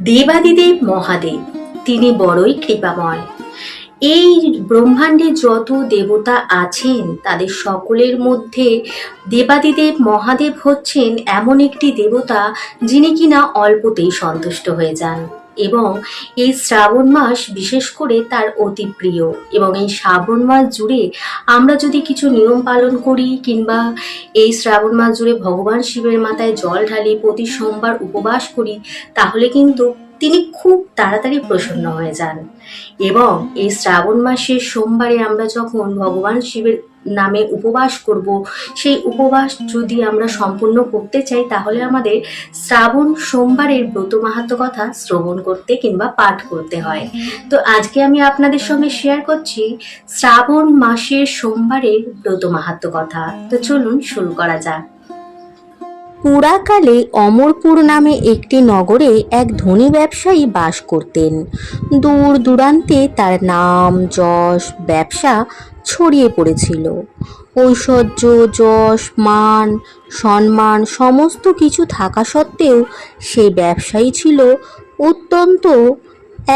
দেবাদিদেব মহাদেব, তিনি বড়ই কৃপাময়। এই ব্রহ্মাণ্ডে যত দেবতা আছেন, তাদের সকলের মধ্যে দেবাদিদেব মহাদেব হচ্ছেন এমন একটি দেবতা যিনি কিনা অল্পতেই সন্তুষ্ট হয়ে যান। এবং এই শ্রাবণ মাস বিশেষ করে তার অতি প্রিয়। এবং এই শ্রাবণ মাস জুড়ে আমরা যদি কিছু নিয়ম পালন করি কিংবা এই শ্রাবণ মাস জুড়ে ভগবান শিবের মাথায় জল ঢালি, প্রতি সোমবার উপবাস করি, তাহলে কিন্তু তিনি খুব তাড়াতাড়ি প্রসন্ন হয়ে যান। এবং এই শ্রাবণ মাসের সোমবারে আমরা যখন ভগবান শিবের নামে উপবাস করব। সেই উপবাস যদি আমরা সম্পূর্ণ করতে চাই, তাহলে আমাদের শ্রাবণ সোমবারের ব্রত মাহাত্ম কথা শ্রবণ করতে কিংবা পাঠ করতে হয়। তো আজকে আমি আপনাদের সঙ্গে শেয়ার করছি শ্রাবণ মাসের সোমবারের ব্রত মাহাত্ম কথা। তো চলুন শুরু করা যাক। পুরাকালে অমরপুর নামে একটি নগরে এক ধনী ব্যবসায়ী বাস করতেন। দূর দূরান্তে তার নাম, যশ, ব্যবসা ছড়িয়ে পড়েছিল। ঐশ্বর্য, যশ, মান, সম্মান সমস্ত কিছু থাকা সত্ত্বেও সেই ব্যবসায়ী ছিল অত্যন্ত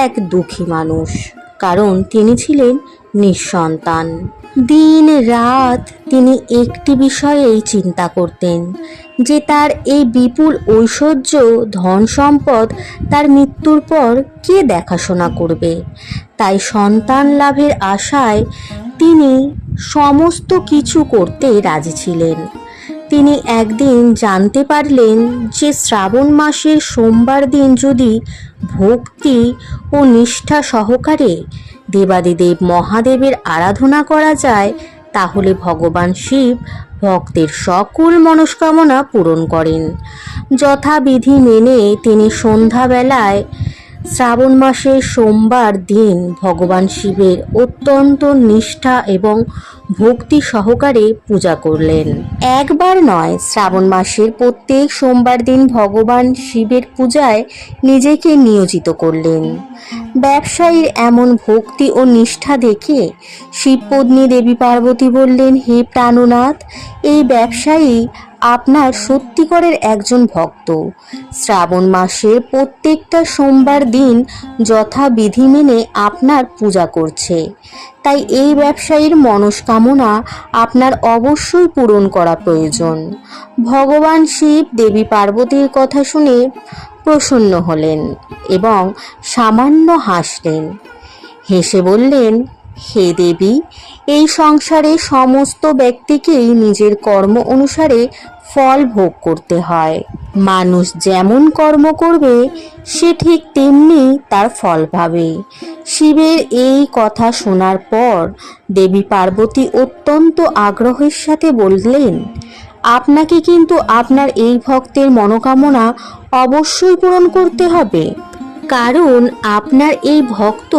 এক দুঃখী মানুষ, কারণ তিনি ছিলেন নিঃসন্তান। দিন রাত তিনি একটি বিষয়েই চিন্তা করতেন যে তার এই বিপুল ঐশ্বর্য, ধন সম্পদ তার মৃত্যুর পর কে দেখাশোনা করবে? তাই সন্তান লাভের আশায় তিনি সমস্ত কিছু করতে রাজি ছিলেন। তিনি একদিন জানতে পারলেন যে শ্রাবণ মাসের সোমবার দিন যদি ভক্তি ও নিষ্ঠা সহকারে দেবাদিদেব মহাদেবের আরাধনা করা যায়, তাহলে ভগবান শিব ভক্তের সকল মনস্কামনা পূরণ করেন। যথাবিধি মেনে তিনি সন্ধ্যাবেলায় শ্রাবণ মাসের সোমবার দিন ভগবান শিবের অত্যন্ত নিষ্ঠা এবং ভক্তি সহকারে পূজা করলেন। একবার নয়, শ্রাবণ মাসের প্রত্যেক সোমবার দিন ভগবান শিবের পূজায় নিজেকে নিয়োজিত করলেন। ব্যবসায়ীর এমন ভক্তি ও নিষ্ঠা দেখে শিবপত্নী দেবী পার্বতী বললেন, হে প্রাণনাথ, এই ব্যবসায়ী আপনার সত্যিকরের একজন ভক্ত। শ্রাবণ মাসের প্রত্যেকটা সোমবার দিন যথাবিধি মেনে আপনার পূজা করছে। তাই এই ব্যবসায়ীর মনস্কামনা আপনার অবশ্যই পূরণ করা প্রয়োজন। ভগবান শিব দেবী পার্বতীর কথা শুনে প্রসন্ন হলেন এবং সামান্য হাসলেন। হেসে বললেন, হে দেবী, এই সংসারে সমস্ত ব্যক্তিকেই নিজের কর্ম অনুসারে ফল ভোগ করতে হয়। মানুষ যেমন কর্ম করবে, সে ঠিক তেমনি তার ফল পাবে। শিবের এই কথা শোনার পর দেবী পার্বতী অত্যন্ত আগ্রহের সাথে বললেন, আপনাকে কিন্তু আপনার এই ভক্তের মনোকামনা অবশ্যই পূরণ করতে হবে। কারণ আপনার এই ভক্ত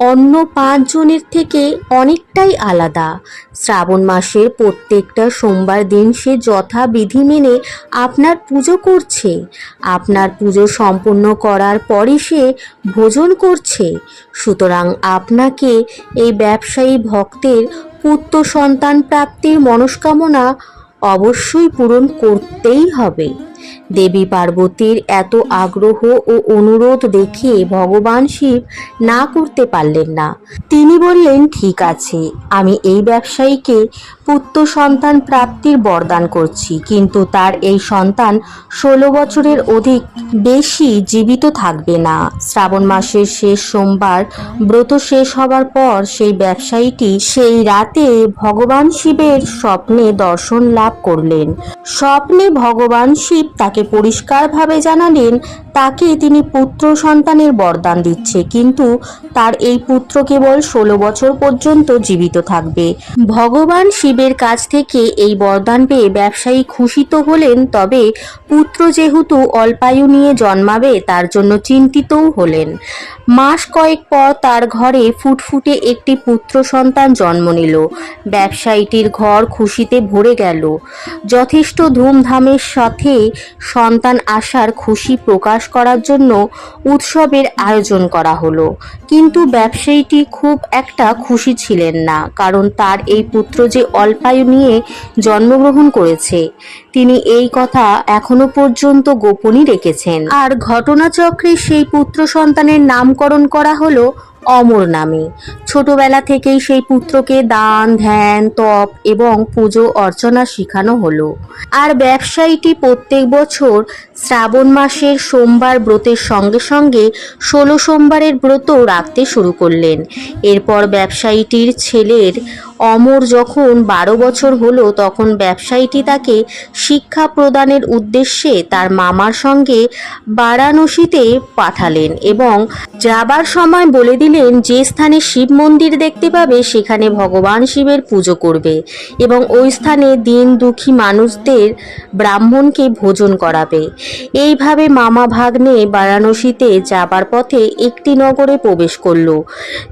অন্য পাঁচজনের থেকে অনেকটাই আলাদা। শ্রাবণ মাসের প্রত্যেকটা সোমবার দিন সে যথাবিধি মেনে আপনার পুজো করছে। আপনার পুজো সম্পূর্ণ করার পরে সে ভোজন করছে। সুতরাং আপনাকে এই ব্যবসায়ী ভক্তের পুত্র সন্তান প্রাপ্তির মনস্কামনা অবশ্যই পূরণ করতেই হবে। দেবী পার্বতীর এত আগ্রহ ও অনুরোধ দেখে ভগবান শিব না করতে পারলেন না। তিনি বললেন, ঠিক আছে, আমি এই ব্যবসায়ীকে পুত্র সন্তান প্রাপ্তির বরদান করছি, কিন্তু তার এই সন্তান ষোলো বছরের অধিক বেশি জীবিত থাকবে না। শ্রাবণ মাসের শেষ সোমবার ব্রত শেষ হবার পর সেই ব্যবসায়ীটি সেই রাতে ভগবান শিবের স্বপ্নে দর্শন লাভ করলেন। স্বপ্নে ভগবান শিব তাকে পরিষ্কারভাবে জানালেন, তাকে তিনি পুত্র সন্তানের বরদান দিচ্ছে, কিন্তু তার এই পুত্র কেবল ষোলো বছর পর্যন্ত জীবিত থাকবে। ভগবান শিবের কাছ থেকে এই বরদান পেয়ে ব্যবসায়ী খুশি তো হলেন, তবে পুত্র যেহেতু অল্পায়ু নিয়ে জন্মাবে, তার জন্য চিন্তিতও হলেন। মাস কয়েক পর তার ঘরে ফুটফুটে একটি পুত্র সন্তান জন্ম নিল। ব্যবসায়ীটির ঘর খুশিতে ভরে গেল। যথেষ্ট ধুমধামের সাথে সন্তান আসার খুশি প্রকাশ করার জন্য উৎসবের আয়োজন করা হলো। কিন্তু ব্যবসায়ীটি খুব একটা খুশি ছিলেন না, কারণ তার এই পুত্র যে অল্পায়ু নিয়ে জন্মগ্রহণ করেছে, তিনি এই কথা এখনও পর্যন্ত গোপনই রেখেছেন। আর ঘটনাচক্রে সেই পুত্র সন্তানের নামকরণ করা হলো অমর নামে। ছোটবেলা থেকেই সেই পুত্রকে দান, ধ্যান, তপ এবং পুজো অর্চনা শেখানো হলো। আর ব্যবসায়ীটি প্রত্যেক বছর শ্রাবণ মাসের সোমবার ব্রতের সঙ্গে সঙ্গে ষোলো সোমবারের ব্রত রাখতে শুরু করলেন। এরপর ব্যবসায়ীটির ছেলের অমর যখন বারো বছর হলো, তখন ব্যবসায়ীটি তাকে শিক্ষা প্রদানের উদ্দেশ্যে তার মামার সঙ্গে বারাণসীতে পাঠালেন এবং যাবার সময় বলে দিলেন, যে স্থানে শিব মন্দির দেখতে পাবে, সেখানে ভগবান শিবের পুজো করবে এবং ওই স্থানে দিন দুঃখী মানুষদের ব্রাহ্মণকে ভোজন করাবে। এইভাবে মামা ভাগ্নে বারাণসীতে যাবার পথে একটি নগরে প্রবেশ করল।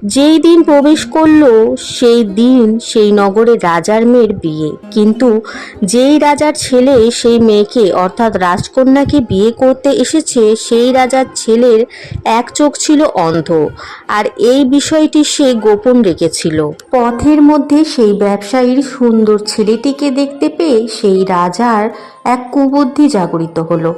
যেই দিন প্রবেশ করল, সেই দিন সেই নগরে রাজার মেয়ের বিয়ে। কিন্তু যেই রাজার ছেলে সেই মেয়েকে, অর্থাৎ রাজকন্যাকে বিয়ে করতে এসেছে, সেই রাজার ছেলের এক চোখ ছিল অন্ধ। আর এই বিষয়টি সে গোপন রেখেছিল। পথের মধ্যে সেই ব্যবসায়ীর সুন্দর ছেলেটিকে দেখতে পেয়ে সেই রাজার এক কুবুদ্ধি জাগরিত হলো।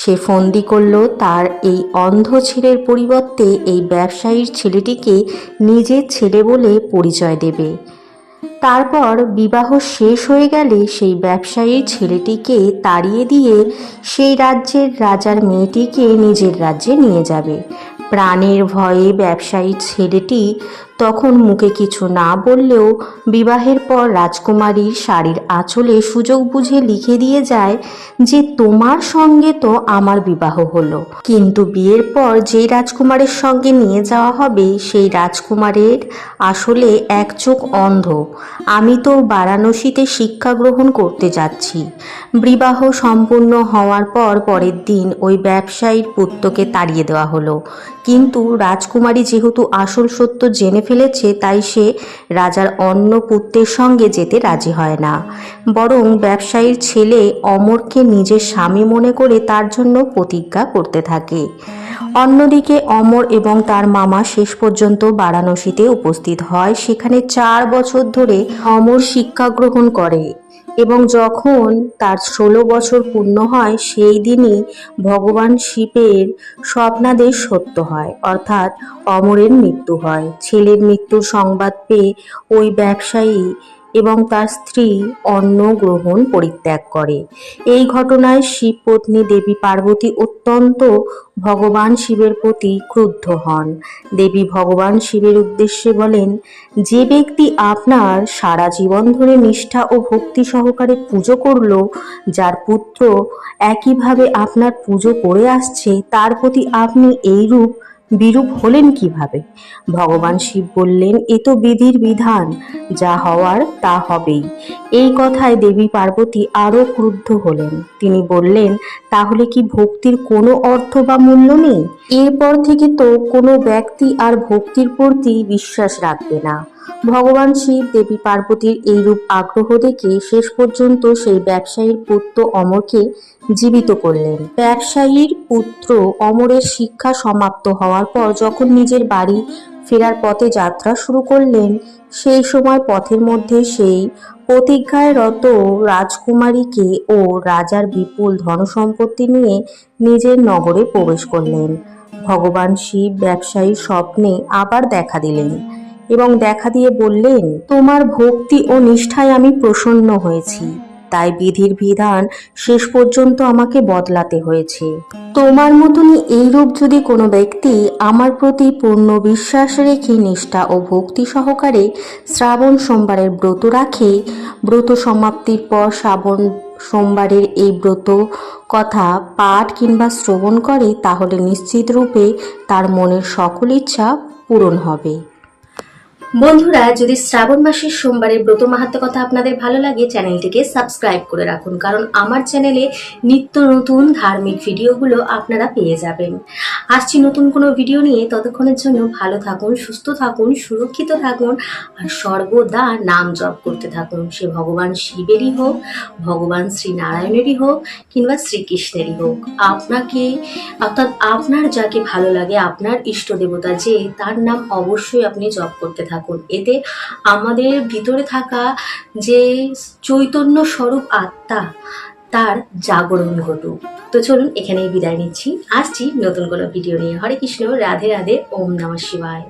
সে ফন্দি করল তার এই অন্ধ ছেলের পরিবর্তে এই ব্যবসায়ীর ছেলেটিকে নিজের ছেলে বলে পরিচয় দেবে। তারপর বিবাহ শেষ হয়ে গেলে সেই ব্যবসায়ীর ছেলেটিকে তাড়িয়ে দিয়ে সেই রাজ্যের রাজার মেয়েটিকে নিজের রাজ্যে নিয়ে যাবে। প্রাণের ভয়ে ব্যবসায়ী ছেলেটি তখন মুখে কিছু না বললেও বিবাহের পর রাজকুমারীর শাড়ির আঁচলে সুযোগ বুঝে লিখে দিয়ে যায় যে তোমার সঙ্গে তো আমার বিবাহ হলো। কিন্তু বিয়ের পর যেই রাজকুমারের সঙ্গে নিয়ে যাওয়া হবে, সেই রাজকুমারের আসলে এক চোখ অন্ধ। আমি তো বারাণসীতে শিক্ষা গ্রহণ করতে যাচ্ছি। বিবাহ সম্পূর্ণ হওয়ার পর পরের দিন ওই ব্যবসায়ীর পুত্রকে তাড়িয়ে দেওয়া হলো। কিন্তু রাজকুমারী যেহেতু আসল সত্য জেনে ফেলেছে, তাই সে রাজার অন্য পুত্রের সঙ্গে যেতে রাজি হয় না। বরং ব্যবসায়ীর ছেলে অমরকে নিজের স্বামী মনে করে তার জন্য প্রতিজ্ঞা করতে থাকে। অন্যদিকে অমর এবং তার মামা শেষ পর্যন্ত বারাণসীতে উপস্থিত হয়। সেখানে চার বছর ধরে অমর শিক্ষা গ্রহণ করে। এবং যখন তার ষোলো বছর পূর্ণ হয়, সেই দিনই ভগবান শিবের স্বপ্নাদেশ সত্য হয়, অর্থাৎ অমরের মৃত্যু হয়। ছেলের মৃত্যুর সংবাদ পেয়ে ওই ব্যবসায়ী এবং তার স্ত্রী অন্ন গ্রহণ পরিত্যাগ করে। এই ঘটনায় শিব পত্নী দেবী পার্বতী অত্যন্ত ভগবান শিবের প্রতি ক্রুদ্ধ হন। দেবী ভগবান শিবের উদ্দেশ্যে বলেন, যে ব্যক্তি আপনার সারা জীবন ধরে নিষ্ঠা ও ভক্তি সহকারে পুজো করল, যার পুত্র একইভাবে আপনার পুজো করে আসছে, তার প্রতি আপনি এইরূপ বিরূপ হলেন কীভাবে? ভগবান শিব বললেন, এ তো বিধির বিধান, যা হওয়ার তা হবেই। এই কথায় দেবী পার্বতী আরও ক্রুদ্ধ হলেন। তিনি বললেন, তাহলে কি ভক্তির কোনো অর্থ বা মূল্য নেই? এরপর থেকে তো কোনো ব্যক্তি আর ভক্তির প্রতি বিশ্বাস রাখবে না। ভগবান শিব দেবী পার্বতীর এইরূপ আগ্রহ দেখে শেষ পর্যন্ত সেই ব্যবসায়ীর পুত্র অমরকে জীবিত করলেন। ব্যবসায়ীর পুত্র অমরের শিক্ষা সমাপ্ত হওয়ার পর যখন নিজের বাড়ি ফেরার পথে যাত্রা শুরু করলেন, সেই সময় পথের মধ্যে সেই প্রতিজ্ঞায় রত রাজকুমারীকে ও রাজার বিপুল ধনসম্পত্তি নিয়ে নিজের নগরে প্রবেশ করলেন। ভগবান শিব ব্যবসায়ীর স্বপ্নে আবার দেখা দিলেন। এবং দেখা দিয়ে বললেন, তোমার ভক্তি ও নিষ্ঠায় আমি প্রসন্ন হয়েছি। তাই বিধির বিধান শেষ পর্যন্ত আমাকে বদলাতে হয়েছে। তোমার মতনই এইরূপ যদি কোনো ব্যক্তি আমার প্রতি পূর্ণ বিশ্বাস রেখে নিষ্ঠা ও ভক্তি সহকারে শ্রাবণ সোমবারের ব্রত রাখে, ব্রত সমাপ্তির পর শ্রাবণ সোমবারের এই ব্রত কথা পাঠ কিংবা শ্রবণ করে, তাহলে নিশ্চিত রূপে তার মনের সকল ইচ্ছা পূরণ হবে। বন্ধুরা, যদি শ্রাবণ মাসের সোমবারের ব্রত মাহাত্ম কথা আপনাদের ভালো লাগে, চ্যানেলটিকে সাবস্ক্রাইব করে রাখুন, কারণ আমার চ্যানেলে নিত্য নতুন ধার্মিক ভিডিওগুলো আপনারা পেয়ে যাবেন। আসছি নতুন কোনো ভিডিও নিয়ে, ততক্ষণের জন্য ভালো থাকুন, সুস্থ থাকুন, সুরক্ষিত থাকুন, আর সর্বদা নাম জপ করতে থাকুন। সে ভগবান শিবেরই হোক, ভগবান শ্রী নারায়ণেরই হোক, কিংবা শ্রীকৃষ্ণেরই হোক। আপনাকে, অর্থাৎ আপনার যাকে ভালো লাগে, আপনার ইষ্ট দেবতা যে, তার নাম অবশ্যই আপনি জপ করতে থাকুন এতে আমাদের ভিতরে থাকা যে চৈতন্য স্বরূপ আত্মা, তার জাগরণ ঘটুক। তো চলুন এখানেই বিদায় নিচ্ছি। আসছি নতুন কোনো ভিডিও নিয়ে। হরে কৃষ্ণ, রাধে রাধে, ওম নমঃ শিবায়।